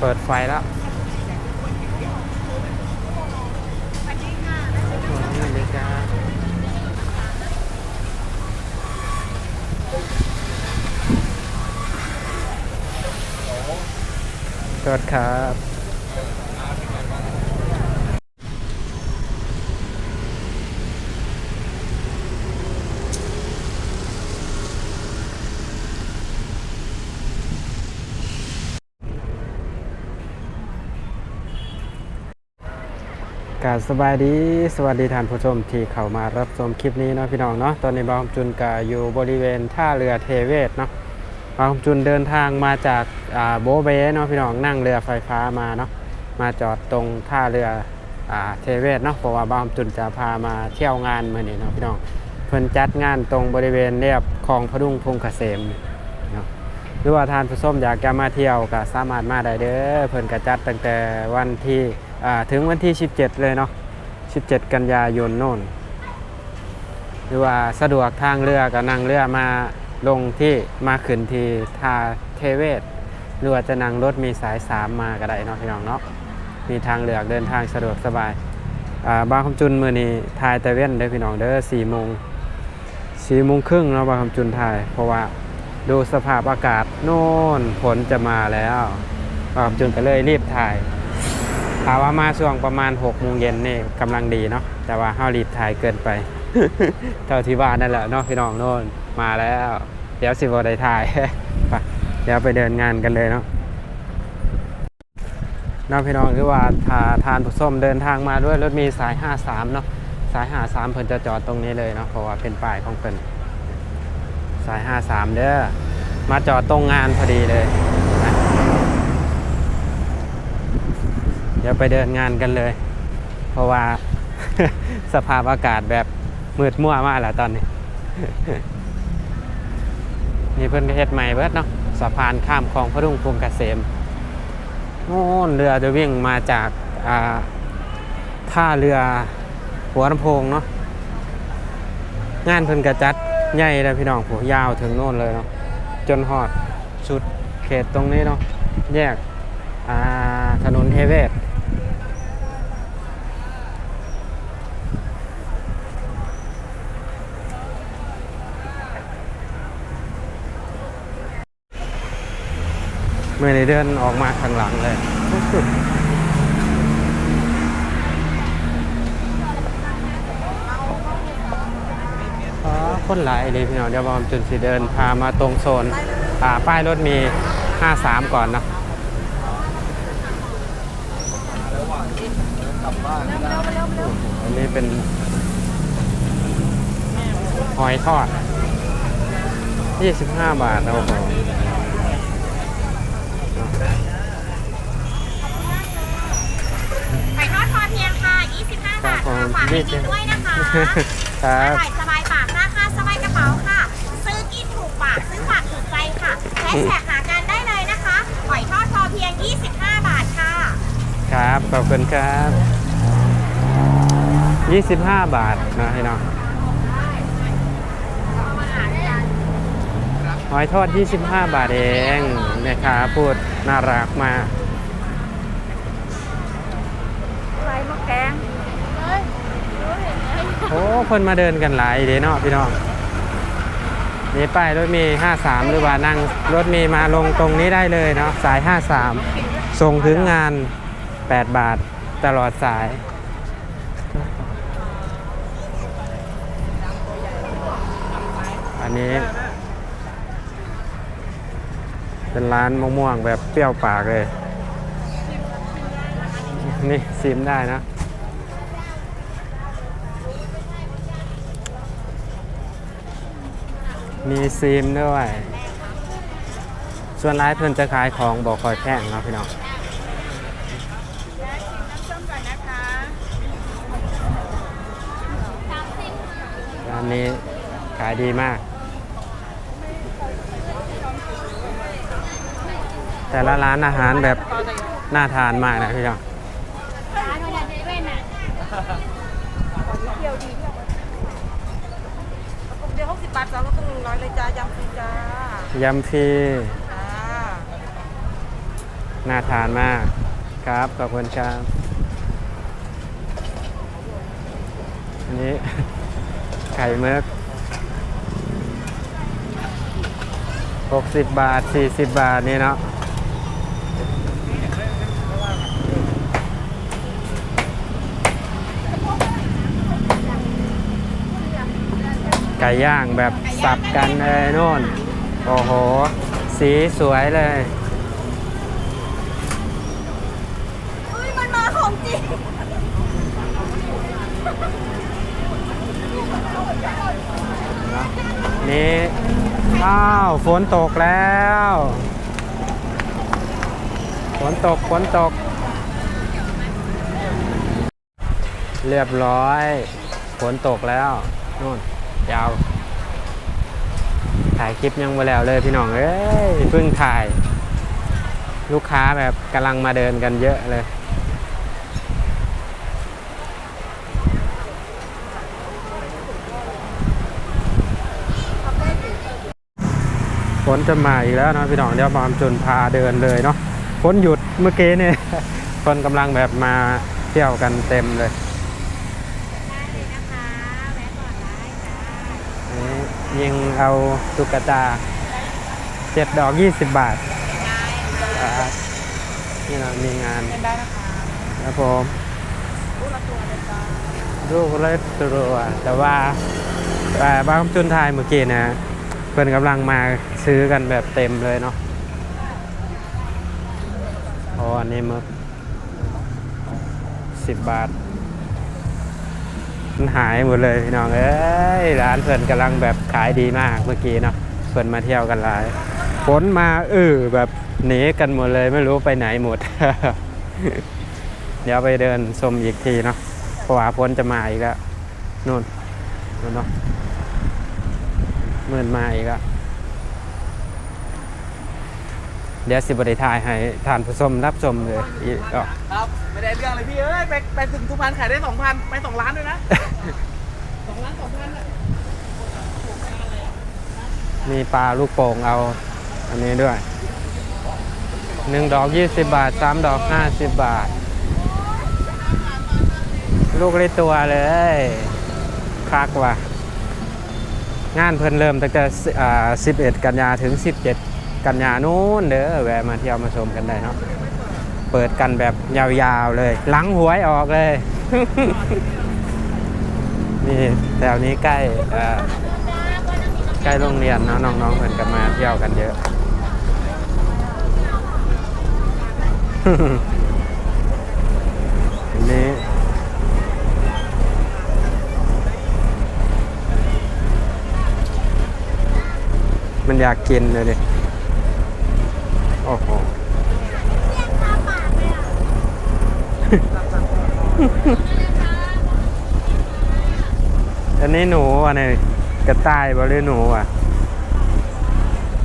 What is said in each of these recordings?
เปิดไฟแล้วนี่เลยจ้าสวัสดีครับ กาสบายดีสวัสดีท่านผู้ชมที่เข้ามารับชมคลิปนี้เนาะพี่น้องเนาะตอนนี้บางจุนกาอยู่บริเวณท่าเรือเทเวศเนาะบางจุนเดินทางมาจากโบเบเนาะพี่น้องนั่งเรือไฟฟ้ามาเนาะมาจอดตรงท่าเรืออเทเวศเนาะเพราะว่าบางจุนจะพามาเที่ยวงานเมื่อนี้เนาะพี่น้องเพิ่นจัดงานตรงบริเวณเรียบคลองพดุงพงษ์เกษมเนาะหรือว่าท่านผู้ชมอยากจะมาเที่ยวก็สามารถมาได้เด้อเพิ่นก็จัดตั้งแต่วันที่ ถึงวันที่ 17 เลยเนาะ 17 กันยายนโน่น หรือว่าสะดวกทางเรือก็นั่งเรือมาลงที่มาขึ้นที่ท่าเทเวศ หรือว่าจะนั่งรถมีสาย 3 มาก็ได้เนาะพี่น้องเนาะ มีทางเลือกเดินทางสะดวกสบายาบางคำจุนมือนี้ทายแต่เว้นเด้อพี่น้องเด้อสี่โมงสี่โมงครึ่งเนาะบางคำจุนทาย เพราะว่าดูสภาพอากาศโน่นฝนจะมาแล้วบางคำจุนก็เลยรีบถ่าย ถามว่ามาช่วงประมาณ6โมงเย็นนี่กำลังดีเนาะแต่ว่าห้ารีบถ่ายเกินไป เท่าที่ว่านนั่นแหละเนาะพี่น้องโน่นมาแล้วเดี๋ยวสิบวได้ถ่ายไปเดี๋ยวไปเดินงานกันเลยเนาะน้องพี่น้องหรือว่าทาทานผู้ส้มเดินทางมาด้วยรถมีสาย 53 เนาะสาย 53 เพิ่นจะจอดตรงนี้เลยเนาะเพราะว่าเป็นป้ายของเพิ่นสาย 53 เด้อมาจอดตรงงานพอดีเลยนะ เดี๋ยวไปเดินงานกันเลย เพราะว่า สภาพอากาศแบบมืดมั่วมากแล้วตอนนี้ นี่เพิ่นเฮ็ดใหม่เบิดเนาะสะพานข้ามคลองพระดุงพงเกษมโน่นเรือจะวิ่งมาจากาท่าเรือหัวลำโพงเนาะงานเพิ่นกระจัดใหญ่เลยพี่น้องโหยาวถึงโน่นเลยเนาะจนหอดสุดเขตตรงนี้เนาะแยกถนนเทเวศ เมื่อในเดินออกมาข้างหลังเลยอ๋อคนหลายเลยพี่น้องเดี๋ยวบอมจนสิเดินพามาตรงโซนอ่าป้ายรถมี 53 ก่อนนะอันนี้เป็นหอยทอด 25 บาทนะโอ้โห ไก่ทอดพอเพียงค่ะ 25 บาทค่ะฝากให้กินด้วยนะคะครัอบร่อยสบายปากราคาสบายกระเป๋าค่ะ ซื้อกินถูกปากซื้อฝากถูกใจค่ะแฮชแท็กหากันได้เลยนะคะหอยทอดพอเพียง 25 บาทค่ะ ครับขอบคุณครับ 25 บาทนะพี่น้องหอยทอด 25 บาทเองแม่ค้าพูด น่ารักมากอะไรมะแกงโอ้คนมาเดินกันหลายเด้เนาะพี่น้องนี่ป้ายรถเมี53 หรือว่านั่งรถเมีมาลงตรงนี้ได้เลยเนาะสาย 53 ส่งถึงงาน 8 บาทตลอดสาย อันนี้ เป็นร้านมะม่วงแบบเปรี้ยวปากเลย นี่ซิมได้นะมีซีมด้วย ส่วนร้ายเพิ่อนจะขายของบอกคอยแพงเนาะพี่น้องร้านนี้ขายดีมาก แต่ละร้านอาหารแบบน่าทานมากนะพี่น้องเดี๋ยว60บาทสองก็ต้องร้อยเลยจ้ายำฟรีจ้ายำฟรีจ้าน่าทานมากครับ ขอบคุณครับอันนี้ ไข่เมือก60 บาท 40 บาทนี่เนาะ ก่ย่างแบบสับกันเลยโน่น โอ้โห สีสวยเลยเฮ้ยมันมาของจริงนี่อ้าวฝนตกแล้ว ฝนตกฝนตก เรียบร้อย ฝนตกแล้วนู่น ยาว ถ่ายคลิปยังมาแล้วเลยพี่น้องเอ้ยเพิ่งถ่าย ลูกค้าแบบกำลังมาเดินกันเยอะเลย ฝนจะมาอีกแล้วเนาะพี่น้องเดี๋ยวบอมจนพาเดินเลยเนาะฝนหยุดเมื่อกี้เนี่ยคนกำลังแบบมาเที่ยวกันเต็มเลย ได้เลยนะคะ แวะก่อนได้จ้า นี่ ยิงเอาตุ๊กตาเจ็ดดอกยี่สิบบาทได้ค่ะครับนี่เรามีงานเป็นได้นะคะครับผมลูกละตัวเลยจ้าลูกเล็กตัวแต่ว่าแต่บ้านจุนไทยเมื่อกี้นะเพื่อนกำลังมาซื้อกันแบบเต็มเลยเนาะอ๋ออันนี้มึกสิบบาท มันหายหมดเลยพี่น้องเอ้ยร้านเพื่อนกำลังแบบขายดีมากเมื่อกี้เนาะเพื่อนมาเที่ยวกันหลายฝนมาเออแบบหนีกันหมดเลยไม่รู้ไปไหนหมด เดี๋ยวไปเดินชมอีกทีเนาะเพราะว่าฝนจะมาอีกแล้วนู่นนู่นเนาะมืนมาอีกแล้ว เดี๋ยวสิบริทายให้ทานผู้ชมรับชมเลยอีกอะครับไม่ได้เรื่องเลยพี่เอ้ยไปไปถึงสุพรรณขายได้สองพันไปสองล้านด้วยนะสองล้านสองพันอะมีปลาลูกโป่งเอา อันนี้ด้วยหนึ่งดอกยี่สิบบาทสามดอกห้าสิบบาท ลูกเลยตัวเลยคักว่ะ งานเพิ่นเริ่มตั้งแต่สิอ่า11กันยาถึง17 กันยานู้นเด้อแวะมาเที่ยวมาชมกันได้เนาะเปิดกันแบบยาวๆเลย หลังหวยออกเลย นี่แถวนี้ใกล้ใกล้โรงเรียนเนาะน้องๆเหมือนกันมาเที่ยวกันเยอะอันนี้มันอยากกินเลยดิ โอ้โหอันนี้หนูอะเนี่ยกระต่ายบ่หรือหนูอะ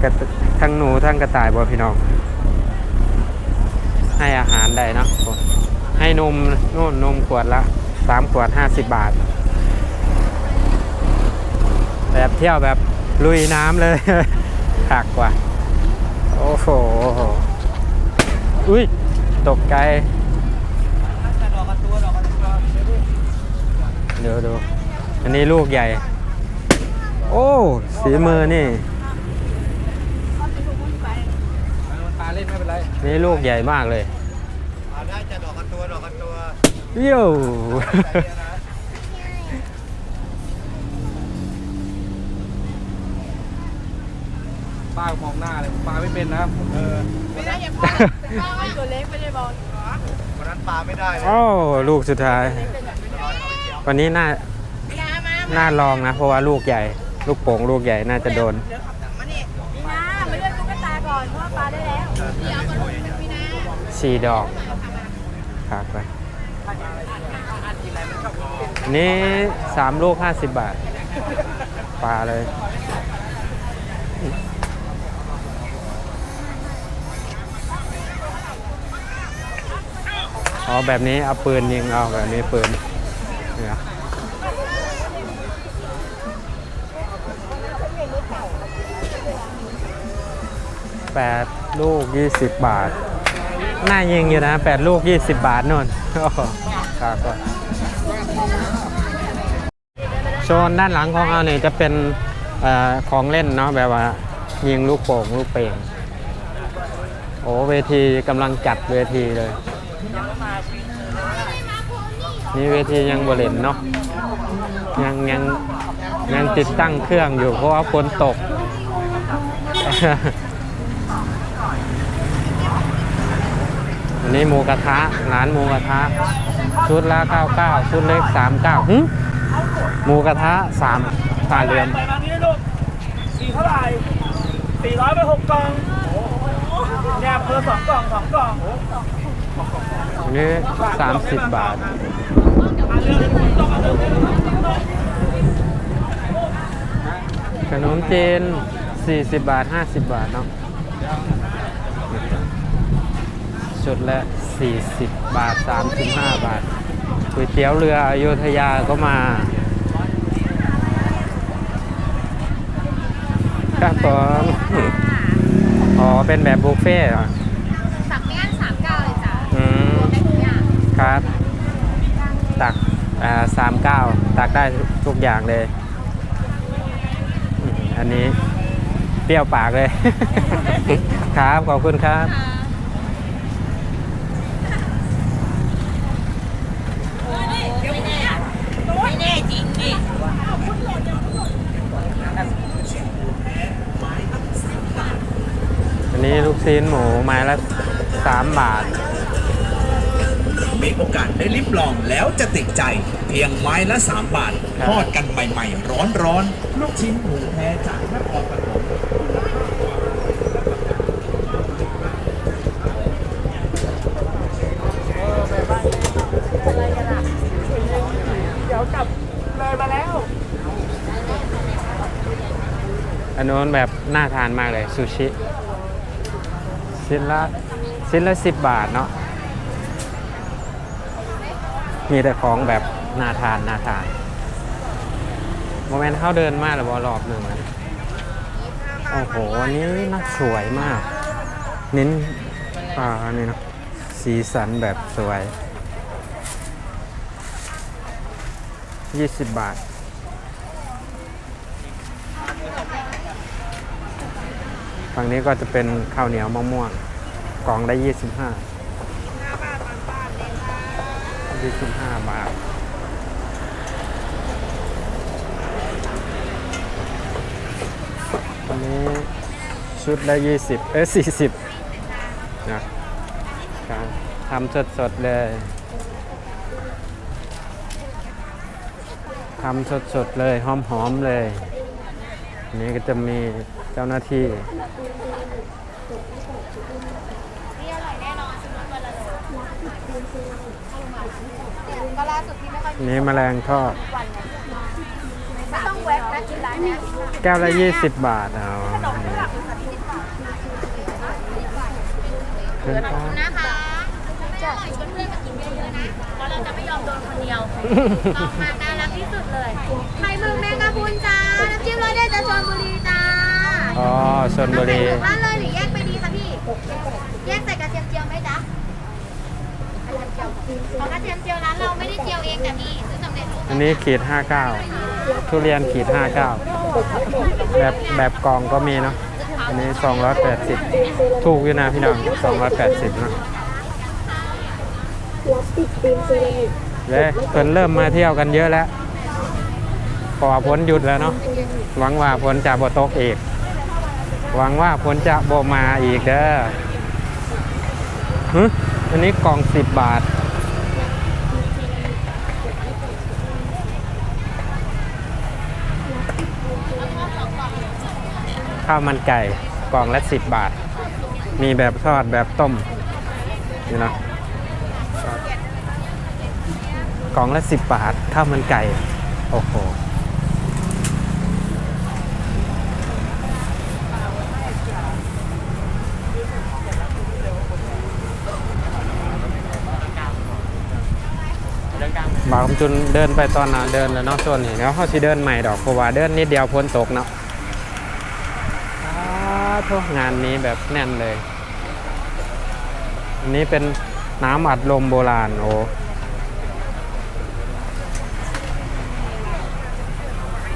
กระตทั้งหนูทั้งกระต่ายบ่พี่น้อง ให้อาหารได้เนาะให้นมนู่นนมขวดละสามขวดห้าสิบบาท แบบเที่ยวแบบลุยน้ำเลยหักกว่า โอ้โห อุ้ย ตกใจแต่ดอกกันตัวดอกกันตัวเดี๋ยวดิเดี๋ยวดู อันนี้ลูกใหญ่ โอ้ สีมือนี่มันปลาเล่นไม่เป็นไร นี่ลูกใหญ่มากเลยได้จะดอกกันตัว ดอกกันตัวโย่ป้ ไม่เป็นนะเออไม่ได้อย่าพลาดป้าให้ตัวเล็กไม่ได้บอลวันนั้นปลาไม่ได้เลยโอ้ลูกสุดท้าย วันนี้น่ายามาน่าลองนะ เพราะว่าลูกใหญ่ ลูกโป่งลูกใหญ่น่าจะโดนมานี่พี่นามาเลือกตุ๊กตาก่อนเพราะว่าปลาได้แล้วพี่เอาก่อนพี่นาสี่ดอกขากไปนี่สามลูกห้าสิบบาท ปลาเลย อ๋อแบบนี้เอาปืนยิงเอาแบบนี้ปืนเนี่ยแปดลูกยี่สิบบาท น่ายิงอยู่นะแปดลูก20บบาทนู่นโอ้โหครับก็โซนด้านหลังของเราเนี่ยจะเป็นอของเล่นเนาะแบบว่ายิงลูกโป่งลูกเป่งโอ้เวทีกำลังจัดเวทีเลย นี่เวทียังบริเวณเนาะยังยังยังติดตั้งเครื่องอยู่เพราะว่าฝนตก อันนี้หมูกระทะร้านหมูกระทะ ชุดละ99 ชุดเล็ก 39หึหมูกระทะ3ตาเรือนใส่มานี้ลูกสี่เท่าไหร่สี่ร้อยไปหกกล่องเนี่ยเพิ่มสองกล่องสองกล่องอันนี้30 บาท ขนมจีน40 บาท 50 บาทเนาะชุดละ 40 บาท 35 บาทก๋วยเตี๋ยวเรืออโยธยาก็มาครับผมอ๋อ เป็นแบบบุฟเฟ่ต์เหรอสับไม่อั้นสามเก้าเลยจ้ะอืมได้ทุกอย่างครับ ตักอ่า สามเก้าตักได้ทุกอย่างเลย อันนี้เปรี้ยวปากเลย ครับ ขอบคุณครับไม่แน่จริงดิอันนี้ลูกชิ้นหมูไม้ละสามบาท มีโอกาสได้ลิ้มลองแล้วจะติดใจ เพียงไม้ละ 3 บาทครับทอดกันใหม่ๆ ร้อนๆ ลูกชิ้นหมูแท้จากนครปฐมเดี๋ยวกลับเลยมาแล้วอันนู้นแบบน่าทานมากเลยซูชิชิ้นละชิ้นละสิบบาทเนาะ มีแต่ของแบบน่าทานน่าทานโมเมนต์เขาเดินมากหรือบอรอบหนึ่งอะโอ้โหอันนี้น่าสวยมาก เน้นอ่าอันนี้นะสีสันแบบสวย 20 บาท ฝั่งนี้ก็จะเป็นข้าวเหนียวมะม่วงกล่องได้ 25 25บห้าบาทอันนี้ชุดละ20เอ้ย40นะครับทำสดๆเลยทำสดๆเลยหอมๆเลยนนี้ก็จะมีเจ้าหน้าที่นี่อร่อยแน่นอนซื้อมาวันละโล ก็ล่าสุดที่ไม่ค่อยอันนี้แมลงทอด วันเลยไม่ต้องแวะนะกินร้านเนี้ยแก้วละ 20 บาทเอาเชิญครับนะคะจะอร่อยชวนเพื่อนมากินเยอะๆนะเพราะเราจะไม่ยอมโดนคนเดียวลองมาน่ารักที่สุดเลยไข่หมึกแมงกะพรุนจ้าน้ำจิ้มรสเด็ดจากชลบุรีจ้าอ๋อชนบุรีเอาไข่หมึกร้านเลยหรือแยกไปดีคะพี่ แยกใส่กระเทียมเจียวไหมจ๊ะ กระเทียมเจียวขอกระเทียมเจียวร้านเราไม่ได้เจียวเองแต่พี่ซื้อสำเร็จรูปอันนี้ขีด59 ทุเรียนขีด59 แบบแบบกล่องก็มีเนาะ อันนี้ 280 ถูกอยู่นะพี่น้อง 280เนาะและเพิ่นเริ่มมาเที่ยวกันเยอะแล้วพอพ้นหยุดแล้วเนาะ หวังว่าฝนจะบ่ตกอีก หวังว่าฝนจะบ่มาอีกเด้อฮึ อันนี้กล่อง10บบาท ข้าวมันไก่กล่องละ10บบาท มีแบบทอดแบบต้ม นี่นะกล่องละ10บาทข้าวมันไก่ โอ้โห บาง จุนเดินไปตอนน่ะเดินแล้วเนาะส่วนนี้แล้วเขาสิเดินใหม่ดอกเพราะว่าเดินนิดเดียวพ้นตกเนาะอ้าทุกงานนี้แบบแน่นเลย อันนี้เป็นน้ำอัดลมโบราณโอ้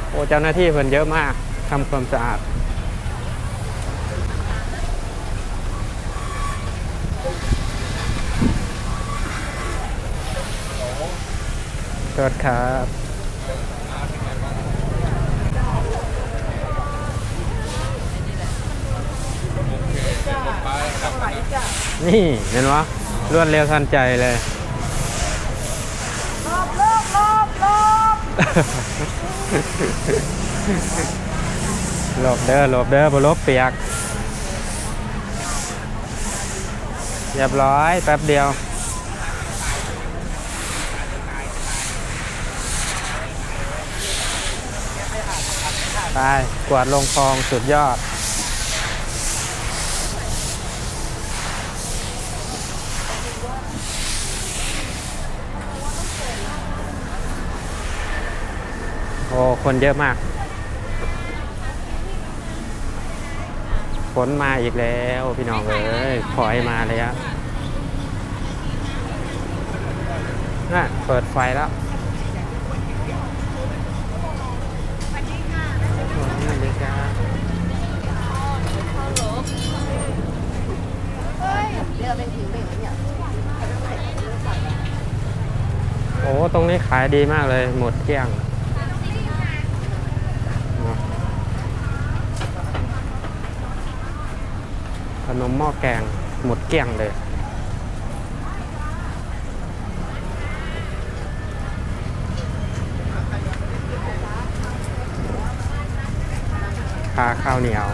โอ้เจ้าหน้าที่เพิ่นเยอะมากทำความสะอาด โทษครับนี่เห็นวะรวดเร็วทันใจเลยรอบรอบรอบรอบหลบเด้อหลบเด้อบลบเปียกเรียบร้อยแป๊บเดียว ไปกวาดลงคลองสุดยอด โอ้คนเยอะมาก ฝนมาอีกแล้วพี่น้องเอ้ยขอให้มาเลยอะน่ะเปิดไฟแล้ว โอ้ตรงนี้ขายดีมากเลย หมดเกลี้ยงขนมหม้อแกงหมดเกลี้ยงเลยคาข้าวเหนียว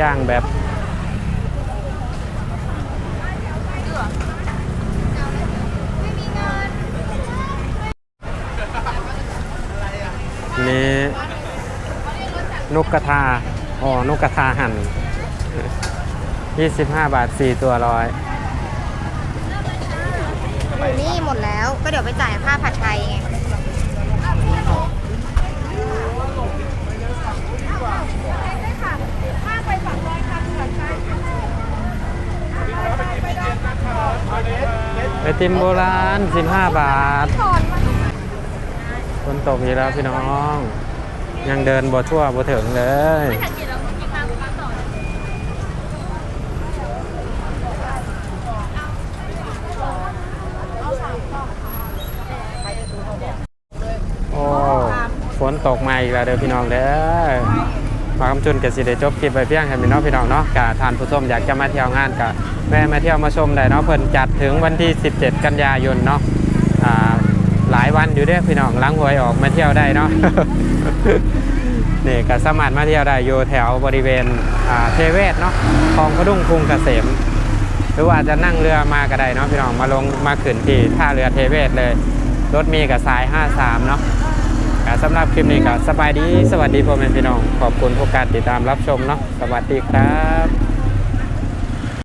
ย่างแบบนี่นกกระทาอ๋อนกกระทาหั่น 25 บาท 4 ตัวร้อยนี่หมดแล้ว ก็เดี๋ยวไปจ่ายค่าผัดไทยไง ไอติมโบราณ 15 บาทฝนตกอีกแล้วพี่น้อง ยังเดินบ่ทั่วบ่ถึงเลยโอ้ฝนตกมาอีกแล้วเด้อพี่น้องเด้อ มาคำจุนกับสิเดจบคลิปไปเพียงแค่นี้เนาะพี่น้องเนาะกะทานผู้ชมอยากจะมาเที่ยวงานกะแวะมาเที่ยวมาชมได้เนาะเพิ่นจัดถึงวันที่ 17 กันยายนเนาะหลายวันอยู่เด้อพี่น้องล้างหวยออกมาเที่ยวได้เนาะนี่ก็สามารถมาเที่ยวได้อยู่แถวบริเวณเทเวศเนาะคลองพระดุงกรุงเกษมหรือว่าจะนั่งเรือมาก็ได้เนาะพี่น้องมาลงมาขึ้นที่ท่าเรือเทเวศเลย รถมีกับสาย 53 เนาะอ่า สำหรับคลิปนี้ก็สบายดี สวัสดีพ่อแม่พี่น้อง ขอบคุณทุกการติดตามรับชมเนาะ สวัสดีครับ